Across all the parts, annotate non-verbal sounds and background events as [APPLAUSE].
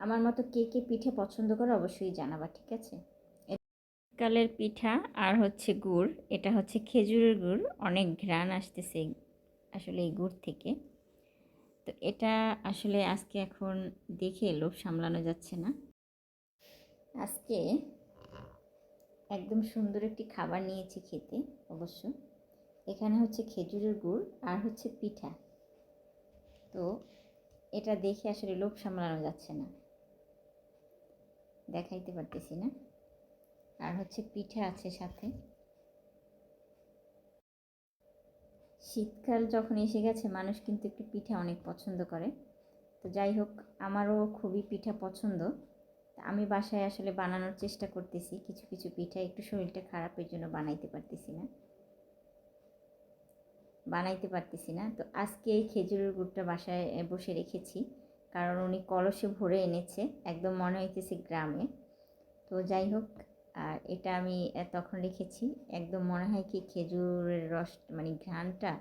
আমার মতো কে কে পিঠে পছন্দ করে অবশ্যই জানাবা, ঠিক আছে? কালের পিঠা আর হচ্ছে গুড়, এটা হচ্ছে খেজুরের গুড়, অনেক ঘ্রাণ আসতেছে আসলে এই গুড় থেকে। তো এটা আসলে আজকে এখন দেখে লোভ সামলানো যাচ্ছে না। আজকে একদম সুন্দর একটি খাবার নিয়েছি খেতে, অবশ্য। এখানে হচ্ছে খেজুরের গুড় আর হচ্ছে পিঠা। তো এটা দেখে আসলে লোভ সামলানো যাচ্ছে না। দেখাইতে পারতেছি না। আর হচ্ছে পিঠা আছে সাথে। শীতকাল যখন এসে গেছে, মানুষ কিন্তু একটু পিঠা অনেক পছন্দ করে। তো যাই হোক, আমারও খুবই পিঠা পছন্দ। আমি বাসায় আসলে বানানোর চেষ্টা করতেছি। কিছু কিছু পিঠা একটু শরীরটা খারাপের জন্য বানাইতে পারতেছি না। বানাইতে পারতেছি না। তো আজকে এই খেজুরের গুড়টা বাসায় বসে রেখেছি। কারণ উনি কলসে ভরে এনেছে, একদম মনে হইতেছে গ্রামে। তো যাই হোক, আর এটা আমি তখন রেখেছি একদম মনে হয় কি খেজুরের রস মানে ঘ্রাণটা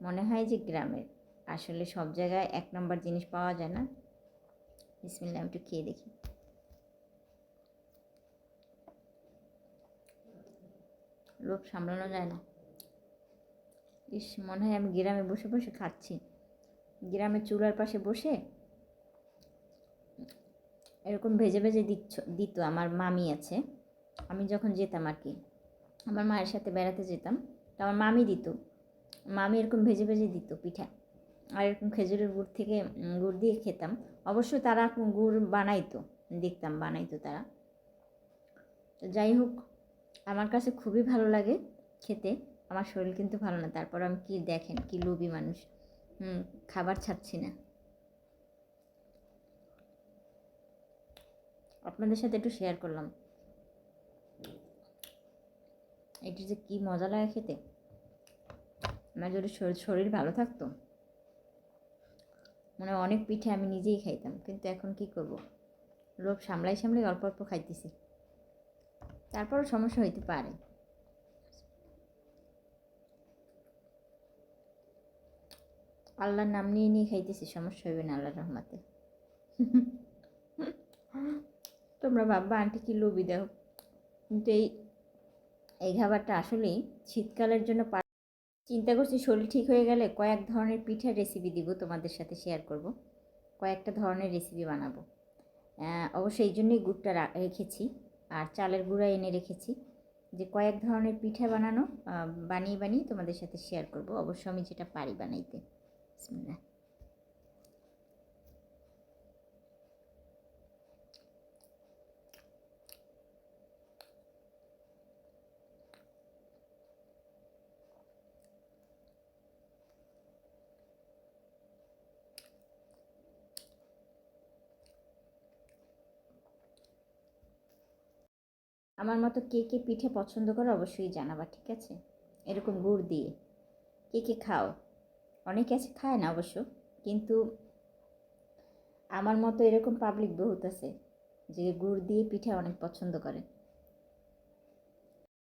মনে হয় যে গ্রামের। আসলে সব জায়গায় এক নম্বর জিনিস পাওয়া যায় না। বিসমিল্লা একটু খেয়ে দেখি। লোভ সামলানো যায় না। ইস, মনে হয় আমি গ্রামে বসে বসে খাচ্ছি। গ্রামের চুলার পাশে বসে এরকম ভেজে ভেজে দিচ্ছ, দিত, আমার মামি আছে। আমি যখন যেতাম আর কি, আমার মায়ের সাথে বেড়াতে যেতাম, তো আমার মামি দিত। মামি এরকম ভেজে ভেজে দিত পিঠা। আর এরকম খেজুরের গুড় থেকে গুড় দিয়ে খেতাম। অবশ্য তারা গুড় বানাইতো, দেখতাম বানাইতো তারা। তো যাই হোক, আমার কাছে খুবই ভালো লাগে খেতে। আমার শরীর কিন্তু ভালো না, তারপর আমি কি দেখেন, কি লোভী মানুষ। হুম, খাবার ছাড়ছি না। আপনাদের সাথে একটু শেয়ার করলাম। এটি যে কী মজা লাগে খেতে? আমার যদি শরীর ভালো থাকতো? মানে অনেক পিঠে আমি নিজেই খাইতাম, কিন্তু এখন কি করব? লোভ সামলাই সামলাই অল্প অল্প খাইতেছি। তারপরও সমস্যা হইতে পারে। আল্লাহর নাম নিয়ে নিয়ে খাইতেছি, সমস্যা হইবে না আল্লাহর রহমাতে। [LAUGHS] তোমরা ভাববা, আন্টি কি লোভি? দাও কিন্তু এই এই খাবারটা আসলেই শীতকালের জন্য চিন্তা করছি শরীর ঠিক হয়ে গেলে কয়েক ধরনের পিঠার রেসিপি দিব তোমাদের সাথে শেয়ার করব। কয়েকটা ধরনের রেসিপি বানাবো। অবশ্যই এই জন্যই গুড়টা রেখেছি আর চালের গুঁড়া এনে রেখেছি যে কয়েক ধরনের পিঠা বানানো বানিয়ে বানিয়ে তোমাদের সাথে শেয়ার করব। অবশ্য আমি যেটা পারি বানাইতে। বিসমিল্লাহ। আমার মতো কে কে পিঠে পছন্দ করে অবশ্যই জানাবা, ঠিক আছে? এরকম গুড় দিয়ে। কে কে খাও? অনেকে আছে, খায় না অবশ্য, কিন্তু আমার মতো এরকম পাবলিক বহুত আছে, যে গুড় দিয়ে পিঠে অনেক পছন্দ করে।